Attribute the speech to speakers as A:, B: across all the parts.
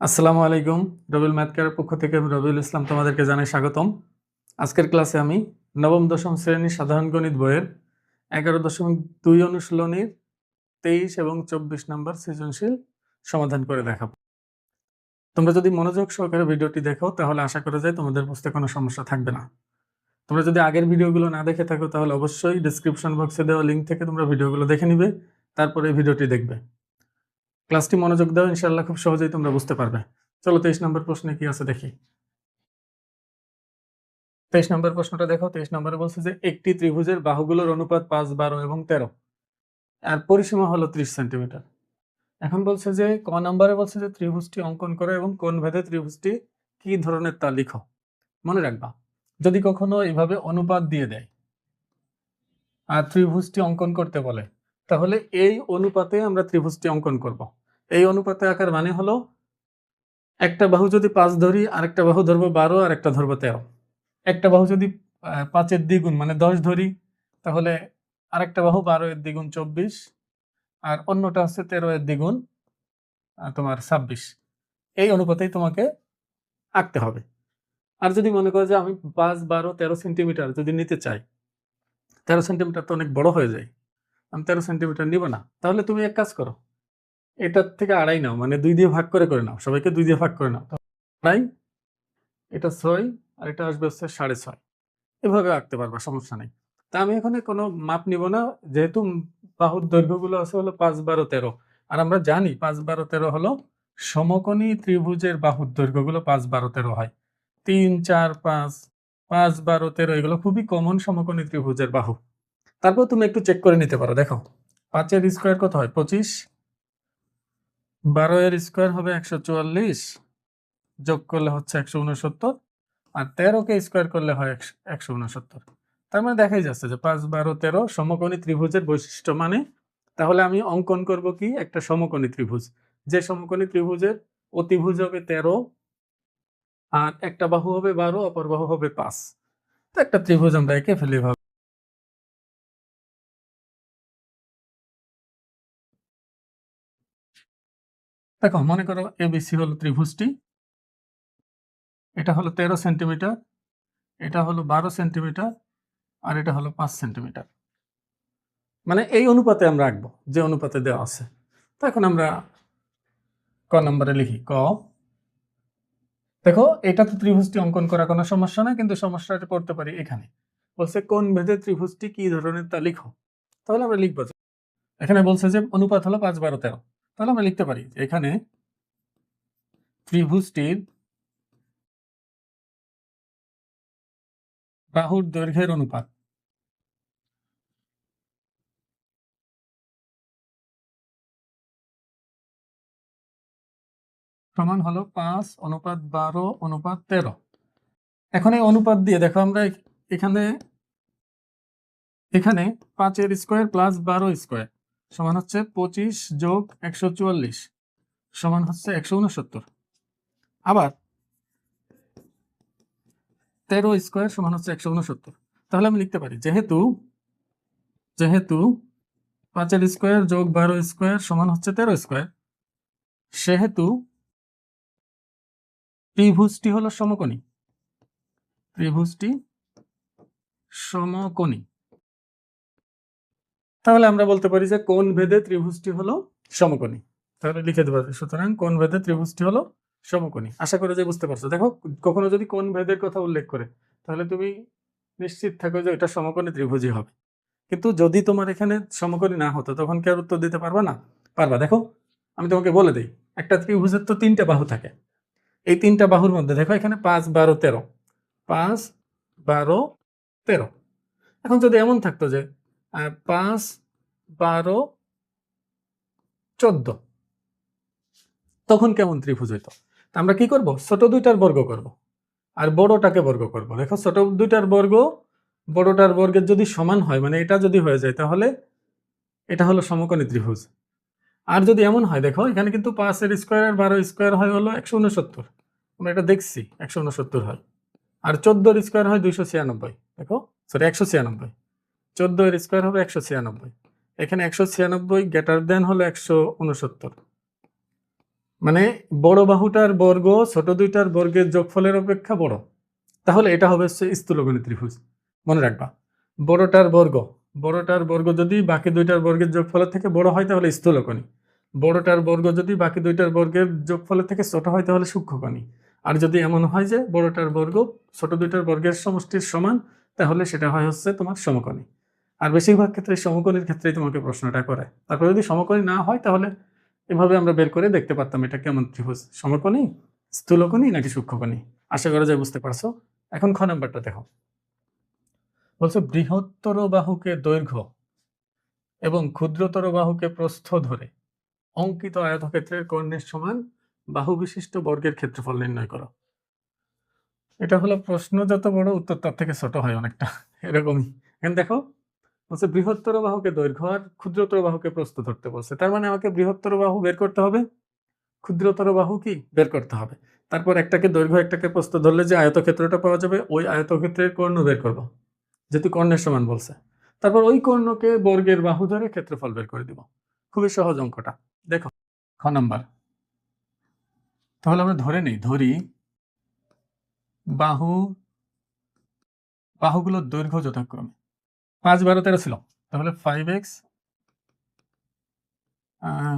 A: আসসালামু আলাইকুম। রবিউল ম্যাথ কেয়ারের পক্ষ থেকে আমি রবিউল ইসলাম তোমাদেরকে জানাই স্বাগতম। আজকের ক্লাসে আমি নবম, দশম শ্রেণির সাধারণ গণিত বইয়ের এগারো দশমিক দুই অনুশীলনীর তেইশ এবং চব্বিশ নম্বর সৃজনশীল সমাধান করে দেখাবো। তোমরা যদি মনোযোগ সহকারে ভিডিওটি দেখো, তাহলে আশা করা যায় তোমাদের বুঝতে কোনো সমস্যা থাকবে না। তোমরা যদি আগের ভিডিওগুলো না দেখে থাকো, তাহলে অবশ্যই ডিসক্রিপশন বক্সে দেওয়া লিঙ্ক থেকে তোমরা ভিডিওগুলো দেখে নিবে, তারপরে ভিডিওটি দেখবে। ক্লাসটি মনোযোগ দাও ইনশাল্লাহ খুব সহজেই তোমরা বুঝতে পারবে। চলো, তেইশ নম্বর প্রশ্নে কি আছে দেখি। তেইশ নম্বর প্রশ্নটা দেখো, তেইশ নম্বরে বলছে যে, একটি ত্রিভুজের বাহুগুলোর অনুপাত পাঁচ, বারো এবং তেরো। আর পরিসীমা হলো ত্রিশ সেন্টিমিটার। এখন বলছে যে, ক নম্বরে বলছে যে, ত্রিভুজটি অঙ্কন করো এবং কোন ভেদে ত্রিভুজটি কি ধরনের তা লিখো। মনে রাখবা, যদি কখনো এভাবে অনুপাত দিয়ে দেয় আর ত্রিভুজটি অঙ্কন করতে বলে, তাহলে এই অনুপাতে আমরা ত্রিভুজটি অঙ্কন করব। এই অনুপাতে আকার মানে হলো একটা বাহু যদি পাঁচ ধরি, আরেকটা বাহু ধরবো বারো আর একটা ধরবো তেরো। একটা বাহু যদি পাঁচের দ্বিগুণ মানে দশ ধরি, তাহলে আরেকটা বাহু বারো এর দ্বিগুণ চব্বিশ, আর অন্যটা হচ্ছে তেরো এর দ্বিগুণ তোমার ছাব্বিশ। এই অনুপাতেই তোমাকে আঁকতে হবে। আর যদি মনে করো যে আমি পাঁচ, বারো, তেরো সেন্টিমিটার যদি নিতে চাই, তেরো সেন্টিমিটার তো অনেক বড় হয়ে যায়, আমি তেরো সেন্টিমিটার নিব না, তাহলে তুমি এক কাজ করো এটার থেকে আড়াই নাও মানে দুই দিয়ে ভাগ করে করে নাও, সবাইকে দুই দিয়ে ভাগ করে নাও। আড়াই, এটা ছয়, আর এটা আসবে হচ্ছে সাড়ে ছয়। এভাবে আঁকতে পারবা, সমস্যা নেই। তা আমি এখানে কোনো মাপ নিব না, যেহেতু বাহুর দৈর্ঘ্যগুলো আছে হলো পাঁচ বারো তেরো, আর আমরা জানি পাঁচ বারো তেরো হলো সমকোণী ত্রিভুজের বাহুর দৈর্ঘ্যগুলো পাঁচ বারো তেরো হয়। তিন, চার, পাঁচ পাঁচ বারো তেরো, এগুলো খুবই কমন সমকোণী ত্রিভুজের বাহু। তারপর তুমি একটু চেক করে নিতে পারো, দেখো। পাঁচের স্কোয়ার কত হয়? পঁচিশ। বারো এর স্কোয়ার হবে একশো চুয়াল্লিশ, যোগ করলে হচ্ছে একশো উনসত্তর, আর তেরোকে স্কোয়ার করলে হয় একশো- উনসত্তর। তার মানে দেখাই যাচ্ছে যে পাঁচ, বারো, তেরো সমকোণী ত্রিভুজের বৈশিষ্ট্য মানে তাহলে আমি অঙ্কন করব কি একটা সমকোণী ত্রিভুজ। যে সমকোণী ত্রিভুজের অতিভুজ হবে তেরো, আর একটা বাহু হবে বারো, অপর বাহু হবে পাঁচ। তো একটা ত্রিভুজ আমরা এঁকে ফেলি দেখো, মনে করো এবিসি হলো ত্রিভুজটি। এটা হলো তেরো সেন্টিমিটার, এটা হলো বারো সেন্টিমিটার, আর এটা হলো পাঁচ সেন্টিমিটার। মানে এই অনুপাতে আমরা আঁকবো, যে অনুপাতে দেওয়া আছে। তো এখন আমরা ক নম্বরে লিখি, ক। দেখো, এটা তো ত্রিভুজটি অঙ্কন করা কোনো সমস্যা না কিন্তু সমস্যাটা করতে পারি এখানে। বলছে, কোন ভেদে ত্রিভুজটি কি ধরনের তা লিখো। তাহলে আমরা লিখব এখানে বলছে যে অনুপাত হলো পাঁচ বারো তেরো। তাহলে আমরা লিখতে পারি, এখানে ত্রিভুজটির বাহুর দৈর্ঘ্যের অনুপাত। সমান হলো পাঁচ, অনুপাত বারো, অনুপাত তেরো। এখন এই অনুপাত দিয়ে দেখো আমরা এখানে এখানে পাঁচের স্কোয়ার প্লাস বারো স্কোয়ার সমান হচ্ছে পঁচিশ যোগ একশো চুয়াল্লিশ, সমান হচ্ছে একশো উনসত্তর। আবার তেরো স্কোয়ার সমান হচ্ছে একশো উনসত্তর। তাহলে আমি লিখতে পারি, যেহেতু যেহেতু পাঁচের স্কোয়ার যোগ বারো স্কোয়ার সমান হচ্ছে তেরো স্কোয়ার, সেহেতু ত্রিভুজটি হলো সমকোণী। ত্রিভুজটি সমকোণী। তাহলে আমরা বলতে পারি যে কোন ভেদে ত্রিভুজটি হলো সমকোণী। তাহলে লিখে দেবো সুতরাং কোন ভেদে ত্রিভুজটি হলো সমকোণী। আশা করি যে বুঝতে পারছ। দেখো, কখনো যদি কোন ভেদের কথা উল্লেখ করে, তাহলে তুমি নিশ্চিত থাকো যে এটা সমকোণী ত্রিভুজই হবে। কিন্তু যদি তোমার এখানে সমকোণী না হতো, তখন কি আর উত্তর দিতে পারবা না? পারবা। দেখো, আমি তোমাকে বলে দিই, একটা ত্রিভুজের তো তিনটা বাহু থাকে। এই তিনটা বাহুর মধ্যে, দেখো এখানে পাঁচ, বারো, তেরো। পাঁচ, বারো, তেরো। এখন যদি এমন থাকতো যে পাঁচ, বারো, চোদ্দ। তখন কেমন ত্রিভুজ হইতো? আমরা কি করব? ছোট দুইটার বর্গ করব। আর বড়টাকে বর্গ করব। দেখো, ছোট দুইটার বর্গ, বড়টার বর্গের যদি সমান হয় মানে এটা যদি হয়ে যায়, তাহলে এটা হলো সমকোণী ত্রিভুজ। আর যদি এমন হয়, দেখো, এখানে কিন্তু পাঁচের স্কোয়ার আর বারো স্কোয়ার হয় হলো একশো উনসত্তর। আমরা এটা দেখছি, একশো উনসত্তর হয়। আর চোদ্দোর স্কোয়ার হয় দুইশো ছিয়ানব্বই। দেখো সরি একশো ছিয়ানব্বই। চোদ্দ এর স্কোয়ার হবে একশো ছিয়ানব্বই। এখানে একশো ছিয়ানব্বই গ্রেটার দেন হলো একশো উনসত্তর। মানে বড় বাহুটার বর্গ, ছোট দুইটার বর্গের যোগফলের অপেক্ষা বড়। তাহলে এটা হবে হচ্ছে স্থূলকোণী ত্রিভুজ মনে রাখবা, বড়টার বর্গ বড়টার বর্গ যদি বাকি দুইটার বর্গের যোগফলের থেকে বড় হয় তাহলে স্থূলকোণী বড়টার বর্গ যদি বাকি দুইটার বর্গের যোগফলের থেকে ছোট হয় তাহলে সূক্ষ্মকোণী আর যদি এমন হয় যে বড়টার বর্গ, ছোট দুইটার বর্গের সমষ্টির সমান, তাহলে সেটা হয় হচ্ছে তোমার সমকোণী। আর বেশিরভাগ ক্ষেত্রে সমকোণীর ক্ষেত্রেই তোমাকে প্রশ্নটা করে। তারপর যদি সমকোণী না হয়, তাহলে এভাবে আমরা বের করে দেখতে পারতাম এটা কেমন ত্রিভুজ। সমকোণী, স্থূলকোণী নাকি সূক্ষ্মকোণী? আশা করা যায় বুঝতে পারছ। এখন খ নাম্বারটা দেখো। বলছো, বৃহত্তর বাহুকে দৈর্ঘ্য এবং ক্ষুদ্রতর বাহুকে প্রস্থ ধরে অঙ্কিত আয়তক্ষেত্রের কর্ণের সমান বাহু বিশিষ্ট বর্গের ক্ষেত্রফল নির্ণয় করো। এটা হলো প্রশ্ন যত বড় উত্তর, তার থেকে ছোট হয় অনেকটা। এরকমই। এখন দেখো বলছে বৃহত্তর বাহুকে দৈর্ঘ্য আর ক্ষুদ্রতর বাহুকে প্রস্থ ধরতে বলছে। তার মানে আমাকে বৃহত্তর বাহু বের করতে হবে ক্ষুদ্রতর বাহু কি বের করতে হবে। তারপর একটাকে দৈর্ঘ্য, একটাকে প্রস্থ ধরলে যে আয়তক্ষেত্রটা পাওয়া যাবে, ওই আয়তক্ষেত্রের কর্ণ বের করব, যেহেতু কর্ণের সমান বলছে। তারপর ওই কর্ণকে বর্গের বাহু ধরে ক্ষেত্রফল বের করে দিব। খুবই সহজ অঙ্কটা। দেখো, খ নাম্বার। তাহলে আমরা ধরে নেই, ধরি বাহু, বাহুগুলোর দৈর্ঘ্য যথাক্রমে। পাঁচ বারো তেরো ছিল। তাহলে ফাইভ এক্স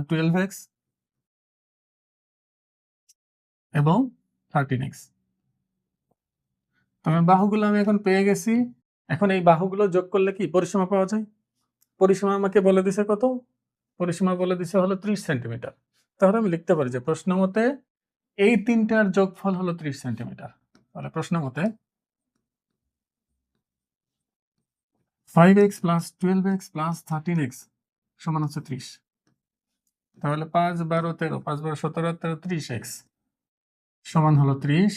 A: টুয়েলভ এক্স এবং থার্টিন এক্স তবে বাহুগুলো আমি এখন পেয়ে গেছি। এখন এই বাহুগুলো যোগ করলে কি পরিসীমা পাওয়া যায়? পরিসীমা আমাকে বলে দিছে কত? পরিসীমা বলে দিছে হলো ত্রিশ সেন্টিমিটার। তাহলে আমি লিখতে পারি যে প্রশ্ন মতে এই তিনটার যোগফল হলো ত্রিশ সেন্টিমিটার। তাহলে প্রশ্ন মতে five x plus twelve x plus thirteen x সমান হচ্ছে ত্রিশ। তাহলে পাঁচ বারো তেরো, পাঁচ বারো সতেরো, তেরো ত্রিশ এক্স সমান হলো ত্রিশ।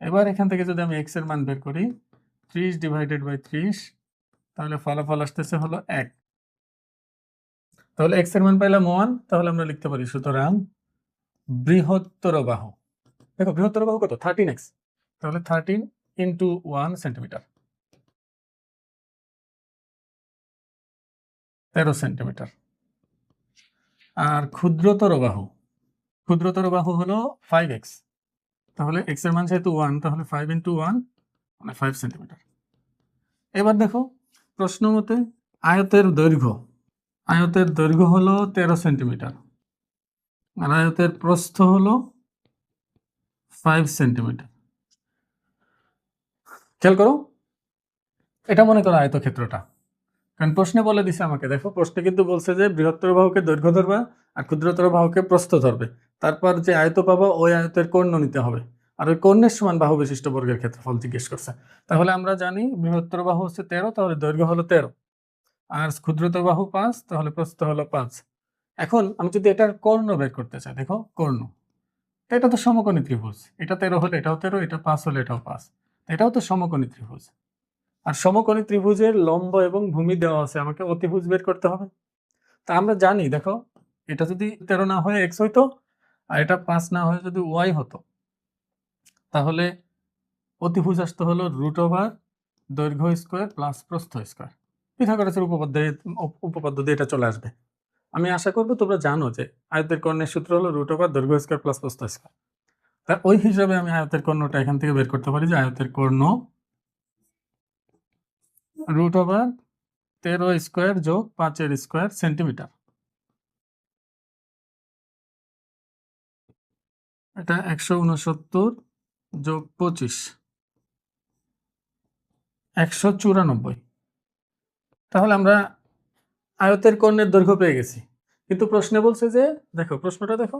A: এবার এখান থেকে যদি আমি এক্সের মান বের করি, ত্রিশ ডিভাইডেড বাই ত্রিশ, তাহলে ফলাফল আসতেছে হলো এক। তাহলে এক্সের মান পাইলাম ওয়ান তাহলে আমরা লিখতে পারি সুতরাং বৃহত্তর বাহু। দেখো, বৃহত্তর বাহু কত? থার্টিন এক্স তাহলে থার্টিন ইন্টু ওয়ান সেন্টিমিটার তেরো সেন্টিমিটার। আর ক্ষুদ্রতর বাহু ক্ষুদ্রতর বাহু হলো ফাইভ এক্স তাহলে এক্সের মান যেহেতু ওয়ান তাহলে ফাইভ ইন্টু ওয়ান মানে ফাইভ সেন্টিমিটার। এবার দেখো, প্রশ্ন মতে আয়তের দৈর্ঘ্য আয়তের দৈর্ঘ্য হলো তেরো সেন্টিমিটার। আর আয়তের প্রস্থ হলো ফাইভ সেন্টিমিটার। খেয়াল করো, এটা মনে করো আয়তক্ষেত্রটা। কারণ প্রশ্নে বলে দিছে আমাকে, দেখো প্রশ্নে কিন্তু বলছে যে বৃহত্তর বাহুকে দৈর্ঘ্য ধরবা আর ক্ষুদ্রতর বাহুকে প্রস্থ ধরবে। তারপর যে আয়ত পাবা, ওই আয়তের কর্ণ নিতে হবে। আর ওই কর্ণের সমান বাহু বিশিষ্ট বর্গের ক্ষেত্রফল জিজ্ঞেস করছে। তাহলে আমরা জানি বৃহত্তর বাহু হচ্ছে তেরো, তাহলে দৈর্ঘ্য হলো তেরো। আর ক্ষুদ্রতর বাহু পাঁচ, তাহলে প্রস্থ হলো পাঁচ। এখন আমি যদি এটার কর্ণ বের করতে চাই, দেখো কর্ণ। এটা তো সমকোণী ত্রিভুজ। এটা তেরো হলে এটাও তেরো, এটা পাঁচ হলে এটাও পাঁচ। এটাও তো সমকোণী ত্রিভুজ। আর সমকোণী ত্রিভুজের লম্ব এবং ভূমি দেওয়া আছে, আমাকে অতিভুজ বের করতে হবে। তা আমরা জানি, দেখো, এটা যদি তেরো না হয়ে এক্স হইতো, আর এটা পাঁচ না হয়ে যদি ওয়াই হতো, তাহলে অতিভুজ আসতে হলো রুট ওভার দৈর্ঘ্য স্কোয়ার প্লাস প্রস্থ স্কোয়ার পিথাগোরাসের উপপাদ্য উপপাদ্য দিয়ে এটা চলে আসবে। আমি আশা করব তোমরা জানো যে আয়তের কর্ণের সূত্র হলো রুট ওভার দৈর্ঘ্য স্কোয়ার প্লাস প্রস্থ স্কোয়ার তা ওই হিসাবে আমি আয়তের কর্ণটা এখান থেকে বের করতে পারি যে আয়তের কর্ণ রুট ওভার তেরো স্কোয়ার যোগ পাঁচের স্কোয়ার সেন্টিমিটার এটা একশো উনসত্তর যোগ পঁচিশ। একশো চুরানব্বই। তাহলে আমরা আয়তের কর্ণের দৈর্ঘ্য পেয়ে গেছি। কিন্তু প্রশ্নে বলছে যে, দেখো প্রশ্নটা দেখো,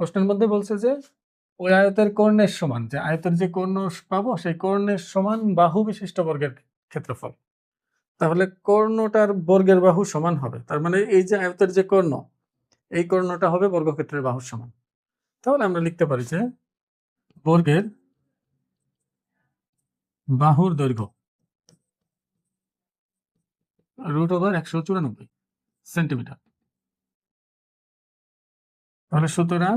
A: প্রশ্নের মধ্যে বলছে যে, ওই আয়তের কর্ণের সমান, যে আয়তের যে কর্ণ পাবো, সেই কর্ণের সমান বাহু বিশিষ্ট বর্গের ক্ষেত্রফল। তাহলে কর্ণটার বর্গের বাহু সমান হবে। তার মানে এই যে আয়তের যে কর্ণ, এই কর্ণটা হবে বর্গক্ষেত্রের বাহুর সমান। তাহলে আমরা লিখতে পারি যে বর্গের বাহুর দৈর্ঘ্য রুট ওভার একশো চুরানব্বই সেন্টিমিটার তাহলে সুতরাং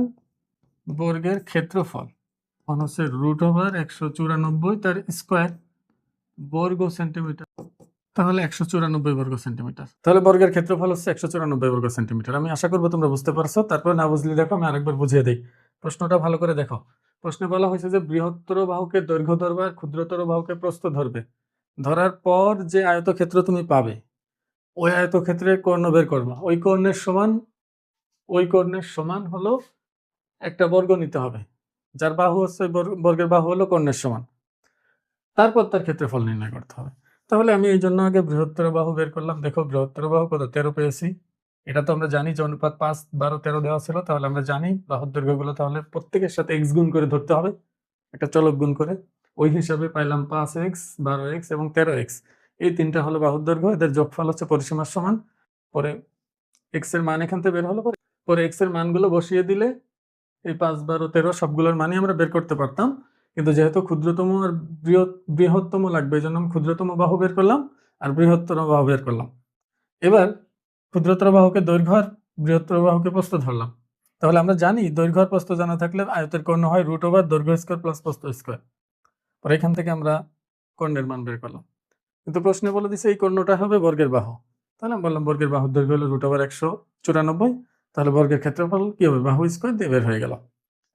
A: বর্গের ক্ষেত্রফল মানে হচ্ছে রুট ওভার একশো চুরানব্বই তার স্কোয়ার বর্গ সেন্টিমিটার তাহলে একশো চুরানব্বই বর্গ সেন্টিমিটার। তাহলে বর্গের ক্ষেত্রফল হচ্ছে একশো চুরানব্বই বর্গ সেন্টিমিটার। আমি আশা করব তোমরা বুঝতে পারছ। তারপর না বুঝলে দেখো, আমি আরেকবার বুঝিয়ে দিই। প্রশ্নটা ভালো করে দেখো। প্রশ্নে বলা হয়েছে যে বৃহত্তর বাহুকে দৈর্ঘ্য ধরবে আর ক্ষুদ্রতর বাহুকে প্রস্থ ধরবে। ধরার পর যে আয়তক্ষেত্র তুমি পাবে, ওই আয়তক্ষেত্রের কর্ণ বের করবা। ওই কর্ণের সমান, ওই কর্ণের সমান হলো একটা বর্গ নিতে হবে। যার বাহু হচ্ছে বর্গের বাহু হলো কর্ণের সমান। তারপর তার ক্ষেত্রফল নির্ণয় করতে হবে। তাহলে আমি এই জন্য আগে বৃহত্তর বাহু বের করলাম। দেখো বৃহত্তর বাহু কত? তেরো পেয়েছি। এটা তো আমরা জানি যে অনুপাত পাঁচ বারো তেরো দেওয়া ছিল, তাহলে আমরা জানি বাহুর দৈর্ঘ্যগুলো তাহলে প্রত্যেকের সাথে এক্স গুণ করে ধরতে হবে। একটা চলক গুণ করে। ওই হিসাবে পাইলাম পাঁচ এক্স বারো এক্স এবং তেরো এক্স এই তিনটা হলো বাহুর দৈর্ঘ্য। এদের যোগফল হচ্ছে পরিসীমার সমান। পরে এক্সের মান এখান থেকে বের হলো। পরে এক্সের মানগুলো বসিয়ে দিলে এই পাঁচ, বারো, তেরো সবগুলোর মানই আমরা বের করতে পারতাম। কিন্তু যেহেতু ক্ষুদ্রতম আর বৃহত্তম লাগবে, এই জন্য আমি ক্ষুদ্রতম বাহু বের করলাম আর বৃহত্তর বাহু বের করলাম। এবার ক্ষুদ্রতর বাহুকে দৈর্ঘ্য আর বৃহত্তর বাহুকে প্রস্থ ধরলাম। তাহলে আমরা জানি দৈর্ঘ্য আর প্রস্থ জানা থাকলে আয়তের কর্ণ হয় রুট ওভার দৈর্ঘ্য স্কোয়ার প্লাস প্রস্থ স্কোয়ার পরে এখান থেকে আমরা কর্ণের মান বের করলাম। কিন্তু প্রশ্নে বলে দিছে এই কর্ণটা হবে বর্গের বাহু। তাহলে আমি বললাম বর্গের বাহুর দৈর্ঘ্য হলো রুট ওভার একশো চুরানব্বই। তাহলে বর্গের ক্ষেত্রফল কি হবে? বাহু স্কোয়ার দিয়ে বের হয়ে গেল।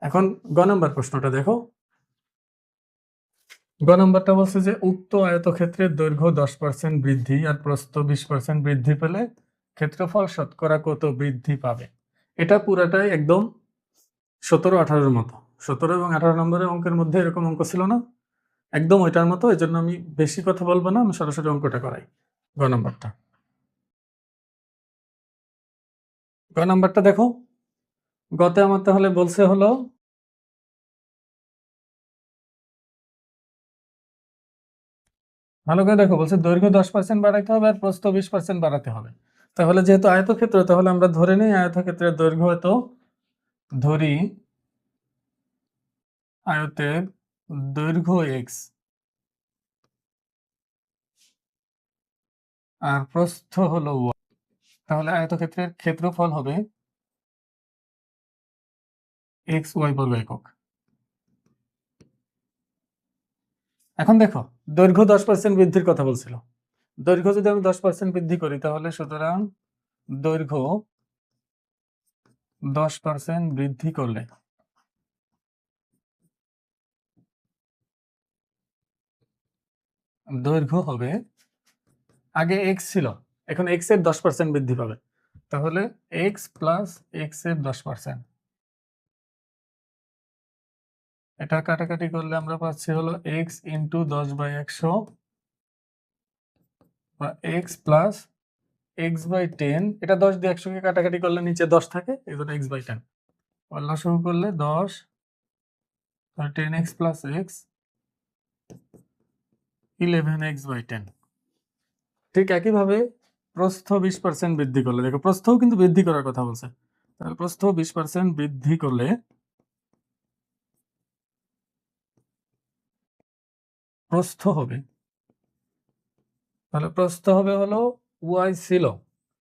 A: এখন গ নম্বর প্রশ্নটা দেখো। গ নম্বরটা বলছে যে, উক্ত আয়তক্ষেত্রের দৈর্ঘ্য দশ পার্সেন্ট বৃদ্ধি আর প্রস্থ বিশ পার্সেন্ট বৃদ্ধি পেলে ক্ষেত্রফল শতকরা কত বৃদ্ধি পাবে? এটা পুরাটাই একদম সতেরো আঠারোর মতো। সতেরো এবং আঠারো নম্বরের অঙ্কের মধ্যে এরকম অঙ্ক ছিল না। একদম ওইটার মতো এই জন্য আমি বেশি কথা বলব না, আমি সরাসরি অঙ্কটা করাই। গ নম্বরটা। গ নাম্বারটা দেখো। গতে আমার তাহলে বলছে হলো ভালো করে দেখো, বলছে দৈর্ঘ্য দশ পার্সেন্ট বাড়াইতে হবে আর প্রস্থ বিশ পার্সেন্ট বাড়াতে হবে। তাহলে যেহেতু আয়তক্ষেত্র, তাহলে আমরা ধরে নিই আয়তক্ষেত্রের দৈর্ঘ্য এত। ধরি আয়তের দৈর্ঘ্য এক্স আর প্রস্থ হলো y তাহলে আয়তক্ষেত্রের ক্ষেত্রফল হবে এক্স ওয়াই বর্গ একক। এখন দেখো, দৈর্ঘ্য দশ পার্সেন্ট বৃদ্ধির কথা বলছিল। দৈর্ঘ্য যদি আমি দশ পার্সেন্ট বৃদ্ধি করি, তাহলে সুতরাং দৈর্ঘ্য দশ পার্সেন্ট বৃদ্ধি করলে দৈর্ঘ্য হবে, আগে এক্স ছিল, এখন এক্সের দশ পার্সেন্ট বৃদ্ধি পাবে। তাহলে এক্স প্লাস এক্সের দশ পার্সেন্ট এটা কাটাকাটি করলে আমরা পাচ্ছি হলো এক্স ইন্টু দশ বাই একশো বা x plus x by ten এটা দশ দিয়ে একশোকে কাটাকাটি করলে নিচে দশ থাকে, এই জন্য এক্স বাই টেন পাল্লা শুরু করলে দশ ten x plus x eleven x by ten ঠিক একইভাবে প্রস্থ বিশ পার্সেন্ট বৃদ্ধি করলে, দেখো প্রস্থও কিন্তু বৃদ্ধি করার কথা বলছে। তাহলে প্রস্থ বিশ পার্সেন্ট বৃদ্ধি করলে প্রস্থ হবে। তাহলে প্রস্থ হবে হলো ওয়াই ছিল।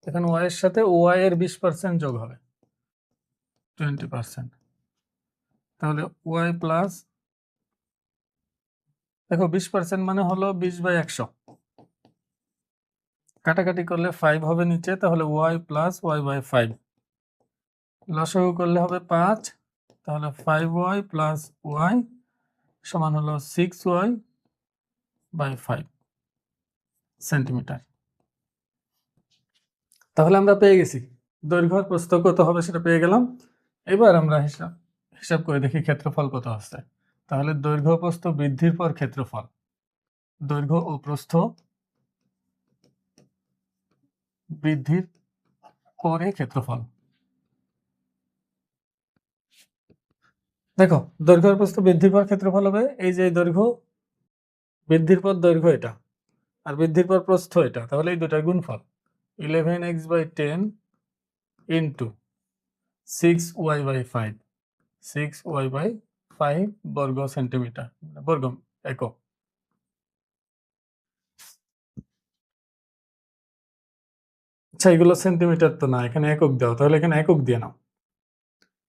A: এখানে ওয়াই এর সাথে ওয়াই এর বিশ পার্সেন্ট যোগ হবে। টোয়েন্টি পার্সেন্ট তাহলে ওয়াই প্লাস দেখো বিশ পার্সেন্ট মানে হলো বিশ বাই একশো। কাটাকাটি করলে ফাইভ হবে নিচে, তাহলে y plus y by five লসাগু করলে হবে পাঁচ, তাহলে ফাইভ ওয়াই প্লাস ওয়াই সমান হলো six y by five centimetre তাহলে আমরা পেয়ে গেছি। দৈর্ঘ্য প্রস্থ কত হবে সেটা পেয়ে গেলাম। এবার আমরা হিসাব হিসাব করে দেখি ক্ষেত্রফল কত আসছে। তাহলে দৈর্ঘ্য প্রস্থ বৃদ্ধির পর ক্ষেত্রফল। দৈর্ঘ্য ও প্রস্থ বৃদ্ধির পরে ক্ষেত্রফল। দেখো, দৈর্ঘ্য প্রস্থ বৃদ্ধির পর ক্ষেত্রফল হবে এই যে দৈর্ঘ্য বৃদ্ধির পর দৈর্ঘ্য এটা আর বৃদ্ধির পর প্রস্থ এটা, তাহলে এই দুটার গুণফল eleven x by ten into six y by five six y by five বর্গ সেন্টিমিটার বর্গ একক। আচ্ছা এগুলো সেন্টিমিটার তো না, এখানে একক দাও, তাহলে এখানে একক দিয়ে নাও।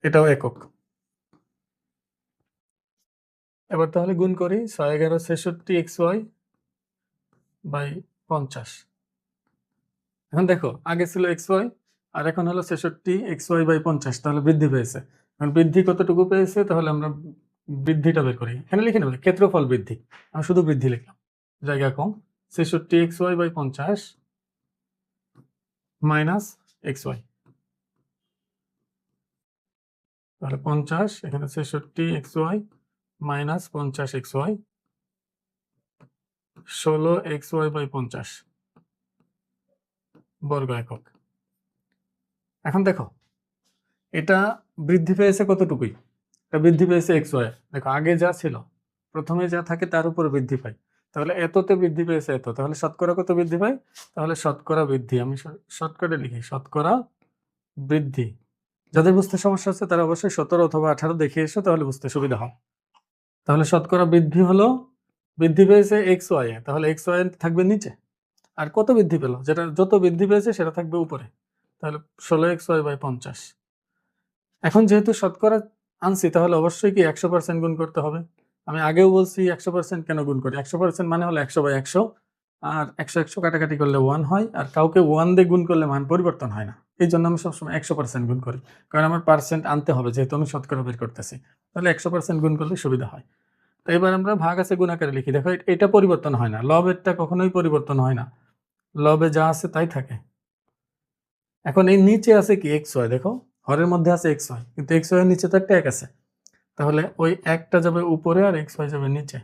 A: এটাও একক। এবার তাহলে গুণ করি ছয় এগারো ছেষট্টি এক্স ওয়াই বাই পঞ্চাশ। এখন দেখো, আগে ছিল এক্স ওয়াই, আর এখন হলো ছেষট্টি এক্স ওয়াই বাই পঞ্চাশ, তাহলে বৃদ্ধি পেয়েছে। এখন বৃদ্ধি কতটুকু পেয়েছে, তাহলে আমরা বৃদ্ধিটা বের করি। এখানে লিখে নেবে, ক্ষেত্রফল বৃদ্ধি। আমি শুধু বৃদ্ধি লিখলাম। জায়গা কম, ছেষট্টি এক্স ওয়াই বাই পঞ্চাশ মাইনাস এক্স ওয়াই। তাহলে পঞ্চাশ, এখানে ছেষট্টি এক্স ওয়াই মাইনাস পঞ্চাশ এক্স ওয়াই। ষোলো এক্স ওয়াই বাই পঞ্চাশ। বর্গ একক। এখন দেখো, এটা বৃদ্ধি পেয়েছে কতটুকুই? এটা বৃদ্ধি পেয়েছে এক্স ওয়াই। দেখো, আগে যা ছিল, প্রথমে যা থাকে তার উপর বৃদ্ধি পায়। তাহলে এততে বৃদ্ধি পেয়েছে এত। তাহলে শতকরা কত বৃদ্ধি পায়? তাহলে শতকরা বৃদ্ধি। আমি শর্টকাটে লিখি, শতকরা বৃদ্ধি। যাদের বুঝতে সমস্যা হচ্ছে তারা অবশ্যই সতেরো অথবা আঠারো দেখে এসো, তাহলে বুঝতে সুবিধা হয় তাহলে শতকরা বৃদ্ধি হলো, বৃদ্ধি পেয়েছে এক্স ওয়াই তাহলে এক্স ওয়াই থাকবে নিচে। আর কত বৃদ্ধি পেল? যেটা যত বৃদ্ধি পেয়েছে সেটা থাকবে উপরে। তাহলে ষোলো এক্স ওয়াই বাই পঞ্চাশ। এখন যেহেতু শতকরা আনছি, তাহলে অবশ্যই কি একশো পার্সেন্ট গুণ করতে হবে? আমি আগেও বলছি একশো পার্সেন্ট কেন গুণ করি? একশো পার্সেন্ট মানে হলো একশো বাই একশো। আর একশো একশো কাটাকাটি করলে ওয়ান হয়, আর কাউকে ওয়ান দিয়ে গুণ করলে মান পরিবর্তন হয় না। এই জন্য আমি সবসময় একশো পার্সেন্ট গুণ করি। কারণ আমার পার্সেন্ট আনতে হবে, যেহেতু আমি শতকরা বের করতেছি। তাহলে একশো পার্সেন্ট গুণ করলে সুবিধা হয়। তো এবার আমরা ভাগ আছে গুণ আকারে লিখি। দেখো এটা পরিবর্তন হয় না। লবেরটা কখনোই পরিবর্তন হয় না। লবে যা আছে তাই থাকে। এখন এই নিচে আছে কি? এক্স ওয়াই দেখো। হরের মধ্যে আছে এক্স ওয়াই কিন্তু এক্স ওয়াই নিচে তো একটা এক আছে। তাহলে ওই একটা যাবে উপরে আর এক্স ওয়াই যাবে নিচে।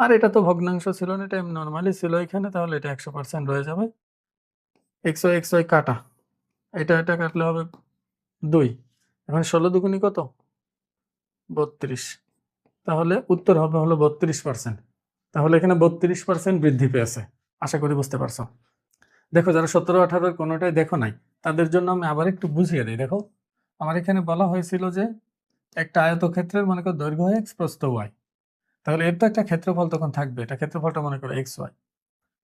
A: আর এটা তো ভগ্নাংশ ছিল না, এটা নর্মালি ছিল এখানে, তাহলে এটা একশো পার্সেন্ট রয়ে যাবে। একশো একশো কাটা, এটা এটা কাটলে হবে দুই। এখন ষোলো দুগুনি কত? বত্রিশ। তাহলে উত্তর হবে হলো বত্রিশ পার্সেন্ট তাহলে এখানে বত্রিশ পার্সেন্ট বৃদ্ধি পেয়েছে, আশা করি বুঝতে পারছ। দেখো, যারা সতেরো আঠারোর কোনোটাই দেখো নাই, তাদের জন্য আমি আবার একটু বুঝিয়ে দিই। দেখো, আমার এখানে বলা হয়েছিল যে একটা আয়তক্ষেত্রের মনে করো দৈর্ঘ্য এক্স প্রস্থ ওয়াই তাহলে এর তো একটা ক্ষেত্রফল তখন থাকবে। এটা ক্ষেত্রফলটা মনে করো এক্স ওয়াই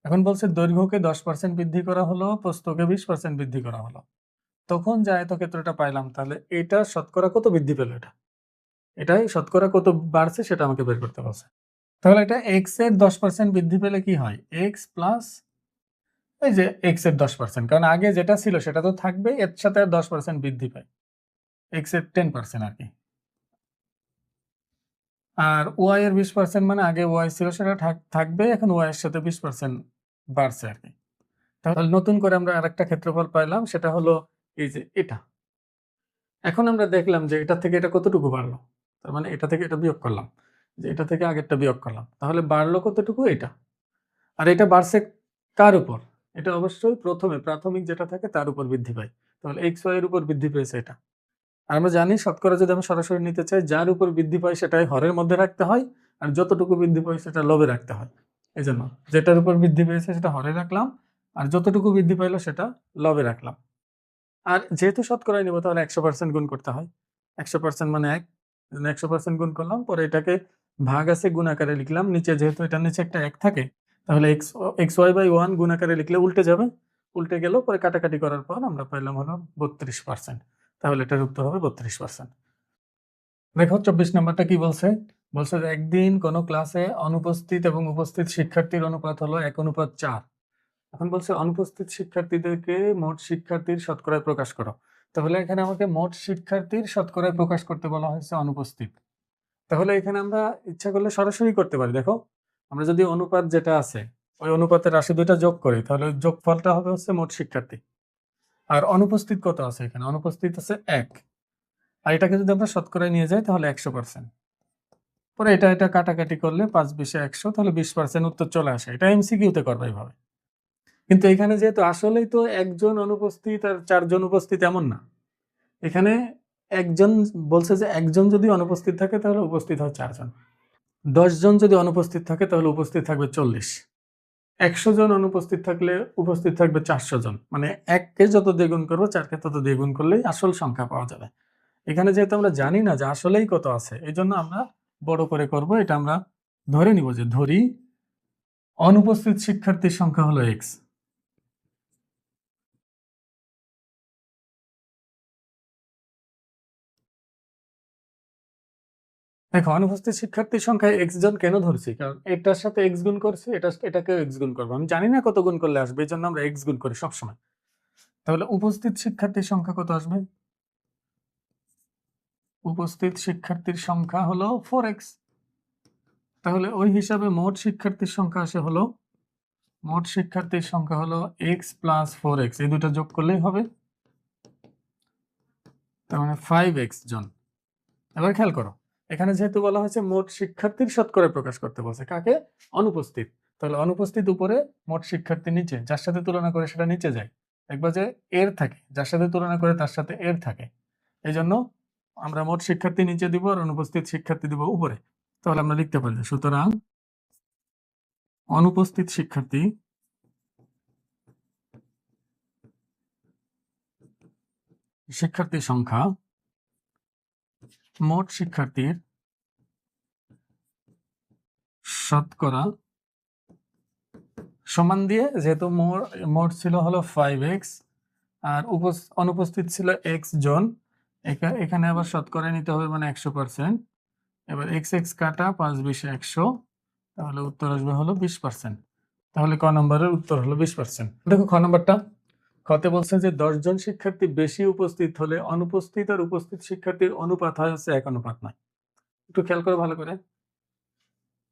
A: এখন বলছে দৈর্ঘ্যকে দশ পার্সেন্ট বৃদ্ধি করা হলো, প্রস্থকে বিশ পার্সেন্ট বৃদ্ধি করা হলো। তখন যে আয়তক্ষেত্রটা পাইলাম, তাহলে এটা শতকরা কত বৃদ্ধি পেল এটা? এটাই শতকরা কত বাড়ছে সেটা আমাকে বের করতে বলছে। তাহলে এটা এক্সের দশ পার্সেন্ট বৃদ্ধি পেলে কি হয়? এক্স প্লাস এই যে এক্সের দশ পার্সেন্ট কারণ আগে যেটা ছিল সেটা তো থাকবে এর সাথে দশ পার্সেন্ট বৃদ্ধি পায়। এক্সের টেন পার্সেন্ট আর কি। আর ওয়াই এর বিশ পার্সেন্ট মানে আগে ওয়াই ছিল, সেটা থাক- থাকবে, এখন ওয়াই এর সাথে বিশ পার্সেন্ট বাড়ছে আর কি। তাহলে নতুন করে আমরা আরেকটা ক্ষেত্রফল পাইলাম, সেটা হলো এই যে এটা। এখন আমরা দেখলাম যে এটা থেকে এটা কতটুকু বাড়লো? তার মানে এটা থেকে এটা বিয়োগ করলাম, যে এটা থেকে আগেরটা বিয়োগ করলাম। তাহলে বাড়লো কতটুকু? এটা আর এটা বাড়ছে কার উপর? এটা অবশ্যই প্রথমে, প্রাথমিক যেটা থাকে তার উপর বৃদ্ধি পায়। তাহলে এক্স ওয়াই এর উপর বৃদ্ধি পেয়েছে এটা। আর আমরা জানি শতকরা যদি আমি সরাসরি নিতে চাই, যার উপর বৃদ্ধি পায় সেটাই হরের মধ্যে রাখতে হয়, আর যতটুকু বৃদ্ধি পায় সেটা লবে রাখতে হয়। এই জন্য যেটার উপর বৃদ্ধি পেয়েছে সেটা হরে রাখলাম, আর যতটুকু বৃদ্ধি পাইলো সেটা লবে রাখলাম। আর যেহেতু শতকরাই নেব, তাহলে একশো পার্সেন্ট গুণ করতে হয়। একশো পার্সেন্ট মানে এক একশো পার্সেন্ট গুণ করলাম, পরে এটাকে ভাগ আছে গুণ আকারে লিখলাম, নিচে যেহেতু এটার নিচে একটা এক থাকে, তাহলে x x y by one গুণ আকারে লিখলে উল্টে যাবে। উল্টে গেল, পরে কাটাকাটি করার পর আমরা পাইলাম হলো বত্রিশ পার্সেন্ট তাহলে এটার উত্তর হবে বত্রিশ পার্সেন্ট দেখো চব্বিশ নম্বরটা কি বলছে? বলছে যে একদিন কোনো ক্লাসে অনুপস্থিত এবং উপস্থিত শিক্ষার্থীর অনুপাত হলো এক, অনুপাত চার। এখন বলছে অনুপস্থিত শিক্ষার্থীদেরকে মোট শিক্ষার্থীর শতকরায় প্রকাশ করো। তাহলে এখানে আমাকে মোট শিক্ষার্থীর শতকরায় প্রকাশ করতে বলা হয়েছে অনুপস্থিত। তাহলে এখানে আমরা ইচ্ছা করলে সরাসরি করতে পারি। দেখো, আমরা যদি অনুপাত যেটা আছে, ওই অনুপাতের রাশি দুইটা যোগ করি, তাহলে যোগফলটা হবে হচ্ছে মোট শিক্ষার্থী। আর অনুপস্থিত কত আছে এখানে? অনুপস্থিত আছে এক। আর এটাকে যদি আমরা শতকরায় নিয়ে যাই, তাহলে একশো পার্সেন্ট পরে এটা এটা কাটাকাটি করলে পাঁচ বিশে একশো, তাহলে বিশ পার্সেন্ট উত্তর চলে আসে। এটা এমসিকিউতে করবে এইভাবে। কিন্তু এখানে যেহেতু আসলেই তো একজন অনুপস্থিত আর চারজন উপস্থিত এমন না। এখানে একজন বলছে যে একজন যদি অনুপস্থিত থাকে, তাহলে উপস্থিত হয় চারজন। দশজন যদি অনুপস্থিত থাকে, তাহলে উপস্থিত থাকবে চল্লিশ। একশো জন অনুপস্থিত থাকলে উপস্থিত থাকবে চারশো জন। মানে এককে যত দ্বিগুণ করব, চারকে তত দ্বিগুণ করলেই আসল সংখ্যা পাওয়া যাবে। এখানে যেহেতু আমরা জানি না যে আসলেই কত আছে এই জন্য আমরা বড় করে করব, এটা আমরা ধরে নিব যে ধরি, অনুপস্থিত শিক্ষার্থীর সংখ্যা হলো এক্স দেখো, অনুপস্থিত শিক্ষার্থীর সংখ্যা এক্স জন কেন ধরছি? কারণ এটার সাথে এক্স গুণ করছে, এটা, এটাকেও এক্স গুণ করব। আমি জানি না কত গুণ করলে আসবে এই জন্য আমরা এক্স গুণ করি সবসময়। তাহলে উপস্থিত শিক্ষার্থীর সংখ্যা কত আসবে? উপস্থিত শিক্ষার্থীর সংখ্যা হলো ফোর এক্স তাহলে ওই হিসাবে মোট শিক্ষার্থীর সংখ্যা আসে হলো, মোট শিক্ষার্থীর সংখ্যা হলো এক্স প্লাস ফোর এক্স এই দুটো যোগ করলেই হবে। তার মানে ফাইভ এক্স জন। এবার খেয়াল করো এখানে যেহেতু বলা হয়েছে মোট শিক্ষার্থীর শতকরা প্রকাশ করতে বলছে, কাকে? অনুপস্থিত। তাহলে অনুপস্থিত উপরে মোট শিক্ষার্থী নিচে, যার সাথে তুলনা করে সেটা নিচে যায়। দেখবা যে এর থাকে, যার সাথে তুলনা করে তার সাথে এর থাকে। এই জন্য আমরা মোট শিক্ষার্থী নিচে দিব আর অনুপস্থিত শিক্ষার্থী দিব উপরে। তাহলে আমরা লিখতে পারি সুতরাং অনুপস্থিত শিক্ষার্থী শিক্ষার্থীর সংখ্যা মোট শিক্ষার্থীর শতকরা সমান দিয়ে যেহেতু মোট মোট ছিল হলো ফাইভ এক্স আর অনুপস্থিত ছিল এক্স জন, এখা- এখানে আবার শতকরা নিতে হবে মানে একশো পার্সেন্ট এবার এক্স এক্স কাটা পাঁচ বিশ একশো, তাহলে উত্তর আসবে হলো বিশ পার্সেন্ট তাহলে ক নম্বরের উত্তর হলো বিশ পার্সেন্ট দেখো খ নম্বরটা। খতে বলছে যে দশজন শিক্ষার্থী বেশি উপস্থিত হলে অনুপস্থিত আর উপস্থিত শিক্ষার্থীর অনুপাত হয় হচ্ছে এক অনুপাত নয়। একটু খেয়াল করে ভালো করে।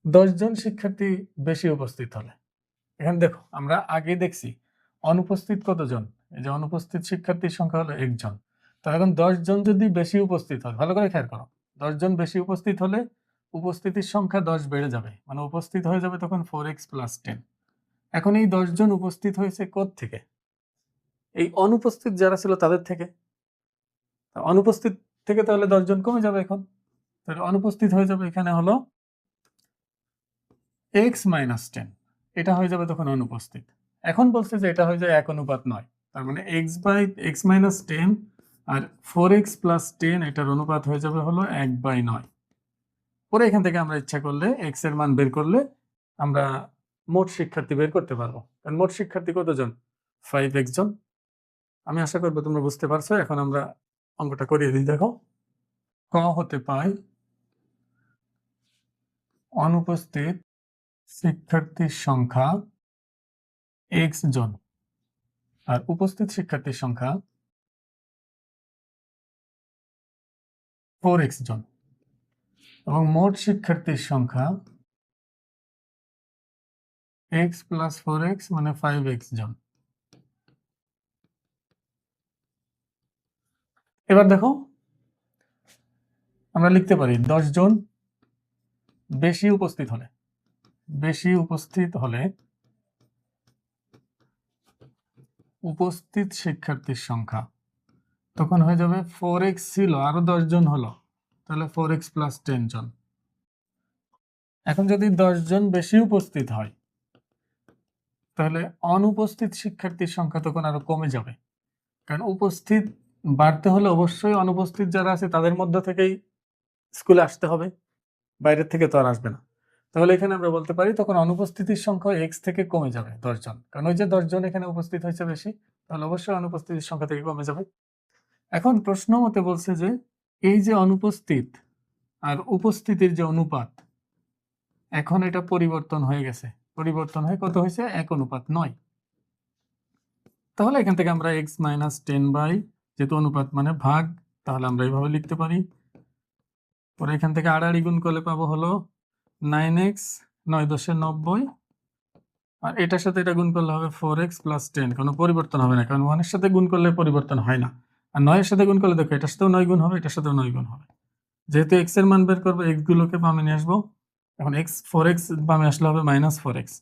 A: দশজন শিক্ষার্থী বেশি উপস্থিত হলে। এখানে দেখো, আমরা আগে দেখছি অনুপস্থিত কতজন? এই যে অনুপস্থিত শিক্ষার্থীর সংখ্যা হলো একজন তো এখন দশজন যদি বেশি উপস্থিত হয়, ভালো করে খেয়াল করো। দশজন বেশি উপস্থিত হলে উপস্থিতির সংখ্যা দশ বেড়ে যাবে। মানে উপস্থিত হয়ে যাবে তখন ফোর এক্স প্লাস টেন এখন এই দশজন উপস্থিত হয়েছে কোথ থেকে এই অনুপস্থিত যারা ছিল তাদের থেকে। অনুপস্থিত থেকে তাহলে দশজন কমে যাবে এখন। তাহলে অনুপস্থিত হয়ে যাবে এখানে হলো এক্স মাইনাস টেন এটা হয়ে যাবে তখন অনুপস্থিত। এখন বলছে যে এটা হয়ে যায় এক অনুপাত নয়। তার মানে x by x minus ten R four x plus ten এটার অনুপাত হয়ে যাবে হলো এক বাই নয়। পরে এখান থেকে আমরা ইচ্ছা করলে এক্সের মান বের করলে আমরা মোট শিক্ষার্থী বের করতে পারব। কারণ মোট শিক্ষার্থী কতজন? ফাইভ এক্স জন। আমি আশা করব তোমরা বুঝতে পারছ। এখন আমরা অঙ্কটা করিয়ে দিই, দেখো। ক হতে পাই অনুপস্থিত শিক্ষার্থীর সংখ্যা এক্স জন। আর উপস্থিত শিক্ষার্থীর সংখ্যা ফোর এক্স জন। এবং মোট শিক্ষার্থীর সংখ্যা এক্স প্লাস ফোর এক্স মানে ফাইভ এক্স জন। এবার দেখো, আমরা লিখতে পারি দশ জন বেশি উপস্থিত হলে, বেশি উপস্থিত হলে উপস্থিত শিক্ষার্থীর সংখ্যা তখন হয়ে যাবে ফোর এক্স ছিল, আরও দশ জন হলো, তাহলে ফোর এক্স প্লাস টেন জন। এখন যদি দশ জন বেশি উপস্থিত হয়, তাহলে অনুপস্থিত শিক্ষার্থীর সংখ্যা তখন আরও কমে যাবে। কারণ উপস্থিত বাড়তে হলে অবশ্যই অনুপস্থিত যারা আছে, তাদের মধ্যে থেকেই স্কুলে আসতে হবে। বাইরের থেকে তো আর আসবে না। তাহলে এখানে আমরা বলতে পারি, তখন অনুপস্থিতির সংখ্যা এক্স থেকে কমে যাবে দশজন। কারণ ওই যে দশজন এখানে উপস্থিত হয়েছে বেশি, তাহলে অবশ্যই অনুপস্থিতির সংখ্যা থেকে কমে যাবে। এখন প্রশ্ন মতে বলছে যে, এই যে অনুপস্থিত আর উপস্থিতির যে অনুপাত, এখন এটা পরিবর্তন হয়ে গেছে। পরিবর্তন হয়ে কত হয়েছে? এক অনুপাত নয়। তাহলে এখান থেকে আমরা এক্স মাইনাস টেন বাই যেহেতু অনুপাত মানে ভাগ, তাহলে আমরা এইভাবে লিখতে পারি। পরে এখান থেকে আড়াআড়ি গুণ করলে পাবো হলো নাইন এক্স নয় দশে নব্বই। আর এটার সাথে এটা গুণ করলে হবে ফোর এক্স প্লাস টেন কোনো পরিবর্তন হবে না, কারণ ওয়ানের সাথে গুণ করলে পরিবর্তন হয় না। আর নয়ের সাথে গুণ করলে দেখো, এটার সাথেও নয় গুণ হবে, এটার সাথেও নয় গুণ হবে। যেহেতু এক্সের মান বের করব এক্স গুলোকে বামে নিয়ে আসব, এখন এক্স ফোর এক্স বামে আসলে হবে মাইনাস ফোর এক্স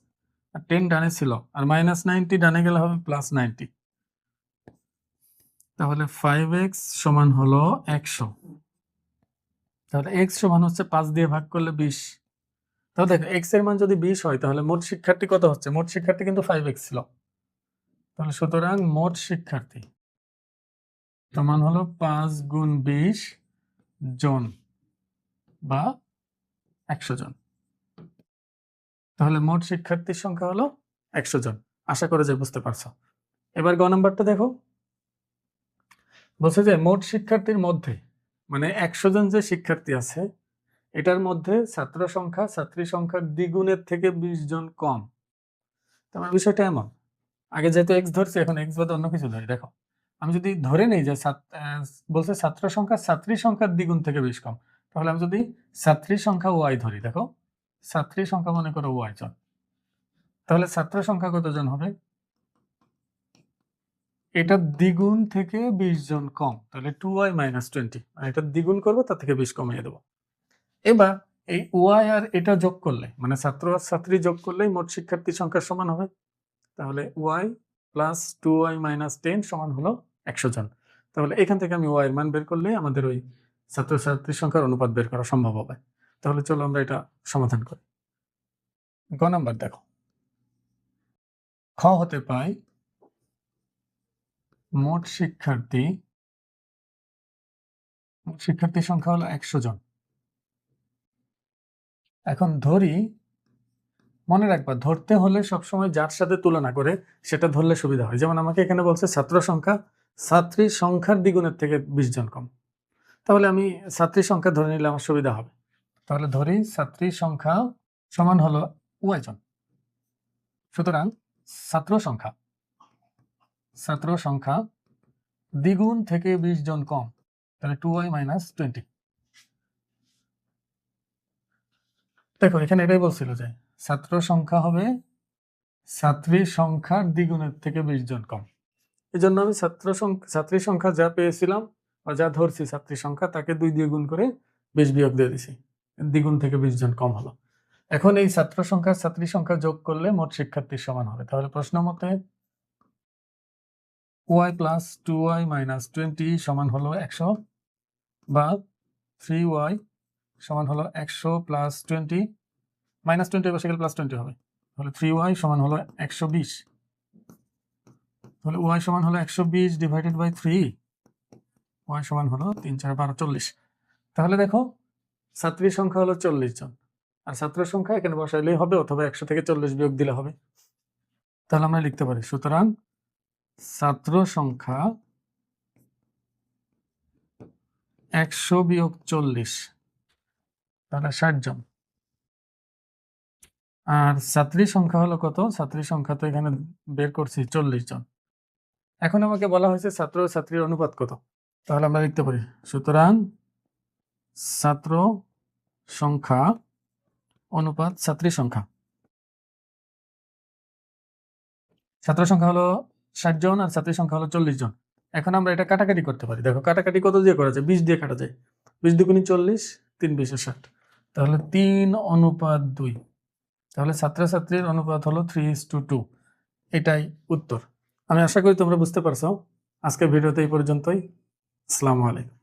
A: আর টেন ডানে ছিল, আর মাইনাস নাইনটি ডানে গেলে হবে প্লাস নাইনটি তাহলে ফাইভ এক্স সমান হলো একশো। তাহলে এক্স সমান হচ্ছে পাঁচ দিয়ে ভাগ করলে বিশ। তাহলে দেখো এক্সের মান যদি বিশ হয়, তাহলে মোট শিক্ষার্থী কত হচ্ছে? মোট শিক্ষার্থী কিন্তু ফাইভ এক্স ছিল। তাহলে সুতরাং মোট শিক্ষার্থী সমান হলো পাঁচ গুণ বিশ জন বা একশো জন। তাহলে মোট শিক্ষার্থীর সংখ্যা হলো একশো জন। আশা করে যে বুঝতে পারছ। এবার গ নাম্বারটা দেখো। বলছে যে মোট শিক্ষার্থীর মধ্যে মানে একশো জন যে শিক্ষার্থী আছে, এটার মধ্যে ছাত্র সংখ্যা, ছাত্রী সংখ্যার দ্বিগুণের থেকে বিশ জন কম। তোমার বিষয়টা এমন। আগে যেহেতু এক্স ধরছে, এখন এক্স বাদে অন্য কিছু ধরি, দেখো। আমি যদি ধরে নেই যে বলছে ছাত্র সংখ্যা, ছাত্রী সংখ্যার দ্বিগুণ থেকে বেশ কম, তাহলে আমি যদি ছাত্রী সংখ্যা ওয়াই ধরি, দেখো। ছাত্রী সংখ্যা মনে করো ওয়াই জন তাহলে ছাত্র সংখ্যা কতজন হবে? এটা দ্বিগুণ থেকে বিশ জন কম, তাহলে টু ওয়াই মাইনাস টোয়েন্টি এটা দ্বিগুণ করব, তার থেকে বিশ কমিয়ে দেবো। এবার এই ওয়াই আর এটা যোগ করলে মানে ছাত্র আর ছাত্রী যোগ করলেই মোট শিক্ষার্থীর সংখ্যার সমান হবে। তাহলে y plus two y minus ten সমান হলো একশো জন। তাহলে এখান থেকে আমি ওয়াই এর মান বের করলে আমাদের ওই ছাত্রছাত্রীর সংখ্যার অনুপাত বের করা সম্ভব হবে। তাহলে চলো আমরা এটা সমাধান করি। গ নাম্বার দেখো। খ হতে পাই মোট শিক্ষার্থী, মোট শিক্ষার্থীর সংখ্যা হলো একশো জন। এখন ধরি, মনে রাখবা, ধরতে হলে সবসময় যার সাথে তুলনা করে সেটা ধরলে সুবিধা হয়। যেমন আমাকে এখানে বলছে ছাত্র সংখ্যা ছাত্রীর সংখ্যার দ্বিগুণের থেকে বিশ জন কম। তাহলে আমি ছাত্রীর সংখ্যা ধরে নিলে আমার সুবিধা হবে। তাহলে ধরি ছাত্রীর সংখ্যা সমান হলো ওয়াই জন। সুতরাং ছাত্র সংখ্যা ছাত্র সংখ্যা দ্বিগুণ থেকে বিশ জন কম, তাহলে টু ওয়াই মাইনাস টোয়েন্টি দেখো, এখানে এটাই বলছিল যে ছাত্র সংখ্যা হবে ছাত্রীর সংখ্যার দ্বিগুণের থেকে বিশ জন কম। এই জন্য আমি ছাত্র সংখ্যা ছাত্রীর সংখ্যা যা পেয়েছিলাম বা যা ধরছি ছাত্রীর সংখ্যা, তাকে দুই দিয়ে গুণ করে বিশ বিয়োগ দিয়ে দিছি। দ্বিগুণ থেকে বিশ জন কম হলো। এখন এই ছাত্র সংখ্যা ছাত্রী সংখ্যা যোগ করলে মোট শিক্ষার্থীর সমান হবে। তাহলে প্রশ্ন মতে y plus two y minus twenty সমান হলো একশো বা থ্রি ওয়াই সমান হলো একশো প্লাস টোয়েন্টি মাইনাস টোয়েন্টি বসে গেলে প্লাস টোয়েন্টি হবে। তাহলে থ্রি ওয়াই সমান হলো একশো বিশ। তাহলে ওয়াই সমান হলো একশো বিশ ডিভাইডেড বাই থ্রি, ওয়াই সমান হলো তিন চার বারো চল্লিশ। তাহলে দেখো, ছাত্রীর সংখ্যা হলো চল্লিশ জন। আর ছাত্রের সংখ্যা এখানে বসাইলেই হবে, অথবা একশো থেকে চল্লিশ বিয়োগ দিলে হবে। তাহলে আমরা লিখতে পারি, সুতরাং ছাত্র সংখ্যা একশো বিয়োগ চল্লিশ। তাহলে ষাট জন। আর ছাত্রী সংখ্যা হলো কত? ছাত্রী সংখ্যা তো এখানে বের করছি, চল্লিশ জন। এখন আমাকে বলা হয়েছে ছাত্র ছাত্রীর অনুপাত কত? তাহলে আমরা লিখতে পারি, সুতরাং ছাত্র সংখ্যা অনুপাত ছাত্রী সংখ্যা। ছাত্র সংখ্যা হলো ষাট জন আর ছাত্রের সংখ্যা হলো চল্লিশ জন। এখন আমরা এটা কাটাকাটি করতে পারি। দেখো, কাটাকাটি কত দিয়ে করা যায়? বিশ দিয়ে কাটা যায়। বিশ দুগুণি চল্লিশ, তিন বিশে ষাট। তাহলে তিন অনুপাত দুই। তাহলে ছাত্রছাত্রীর অনুপাত হলো থ্রি ইস টু টু এটাই উত্তর। আমি আশা করি তোমরা বুঝতে পারছ। আজকের ভিডিওতে এই পর্যন্তই। আসসালামু আলাইকুম।